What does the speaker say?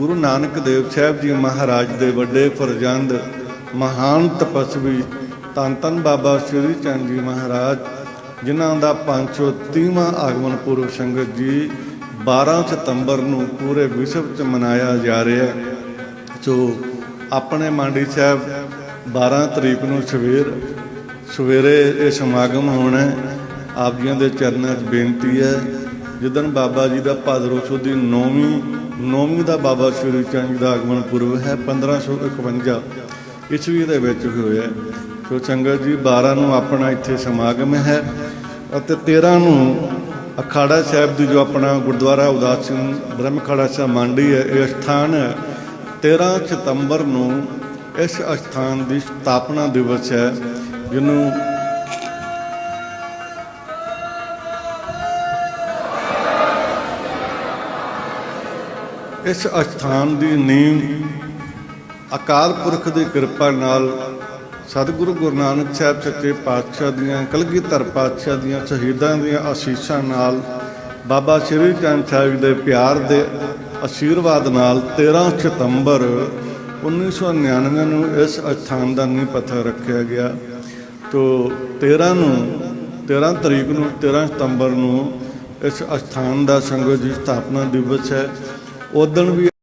ਗੁਰੂ ਨਾਨਕ ਦੇਵ ਸਾਹਿਬ ਜੀ ਮਹਾਰਾਜ ਦੇ ਵੱਡੇ ਫਰਜ਼ੰਦ ਮਹਾਨ ਤਪਸਵੀ ਧੰਨ ਧੰਨ ਬਾਬਾ ਸ਼੍ਰੀ ਚੰਦ ਜੀ ਮਹਾਰਾਜ, ਜਿਨ੍ਹਾਂ ਦਾ 530ਵਾਂ ਆਗਮਨ ਪੁਰਬ ਸੰਗਤ ਜੀ 12 ਸਤੰਬਰ ਨੂੰ ਪੂਰੇ ਵਿਸ਼ਵ 'ਚ ਮਨਾਇਆ ਜਾ ਰਿਹਾ ਹੈ। ਸੋ ਆਪਣੇ ਮਾਂਡੀ ਸਾਹਿਬ 12 ਤਰੀਕ ਨੂੰ ਸਵੇਰ, ਸਵੇਰੇ ਇਹ ਸਮਾਗਮ ਹੋਣਾ ਆਪ ਜੀਆਂ ਦੇ ਚਰਨਾਂ 'ਚ ਬੇਨਤੀ ਹੈ ਜਿੱਦਣ ਬਾਬਾ ਜੀ ਦਾ ਭਾਦਰੋਂ ਸੁਦੀ 9ਵੀਂ 9ਵੀਂ ਦਾ ਬਾਬਾ ਸ਼੍ਰੀ ਚੰਦ ਜੀ ਦਾ ਆਗਮਨ ਪੁਰਬ ਹੈ 1551 ਈਸਵੀ ਦੇ ਵਿੱਚ ਹੋਇਆ ਸੋ ਸੰਗਤ ਜੀ 12 ਨੂੰ ਆਪਣਾ ਇੱਥੇ ਸਮਾਗਮ ਹੈ ਅਤੇ 13 ਨੂੰ ਅਖਾੜਾ ਸਾਹਿਬ ਦੀ ਜੋ ਆਪਣਾ ਗੁਰਦੁਆਰਾ ਉਦਾਸ ਸਿੰਘ ਬ੍ਰਹਮਖਾੜਾ ਸਾਹਿਬ ਮੰਡੀ ਹੈ, ਇਹ ਸਥਾਨ ਹੈ। 13 ਸਤੰਬਰ ਨੂੰ ਇਸ ਸਥਾਨ ਦੀ ਸਥਾਪਨਾ ਦਿਵਸ ਹੈ, ਜਿਹਨੂੰ ਇਸ ਅਸਥਾਨ ਦੀ ਨੀਂਹ ਅਕਾਲ ਪੁਰਖ ਦੀ ਕਿਰਪਾ ਨਾਲ ਸਤਿਗੁਰੂ ਗੁਰੂ ਨਾਨਕ ਸਾਹਿਬ ਸੱਚੇ ਪਾਤਸ਼ਾਹ ਦੀਆਂ, ਕਲਗੀਧਰ ਪਾਤਸ਼ਾਹ ਦੀਆਂ, ਸ਼ਹੀਦਾਂ ਦੀਆਂ ਆਸ਼ੀਸ਼ਾਂ ਨਾਲ ਬਾਬਾ ਸ਼੍ਰੀ ਚੰਦ ਸਾਹਿਬ ਦੇ ਪਿਆਰ ਦੇ ਆਸ਼ੀਰਵਾਦ ਨਾਲ 13 ਸਤੰਬਰ 1999 ਨੂੰ ਇਸ ਅਸਥਾਨ ਦਾ ਨੀਂਹ ਪੱਥਰ ਰੱਖਿਆ ਗਿਆ। ਤੋ 13 ਨੂੰ 13 ਤਰੀਕ ਨੂੰ 13 ਸਤੰਬਰ ਨੂੰ ਇਸ ਅਸਥਾਨ ਦਾ ਸੰਗਤ ਜੀ ਸਥਾਪਨਾ ਦਿਵਸ ਹੈ। ਉਦੋਂ ਵੀ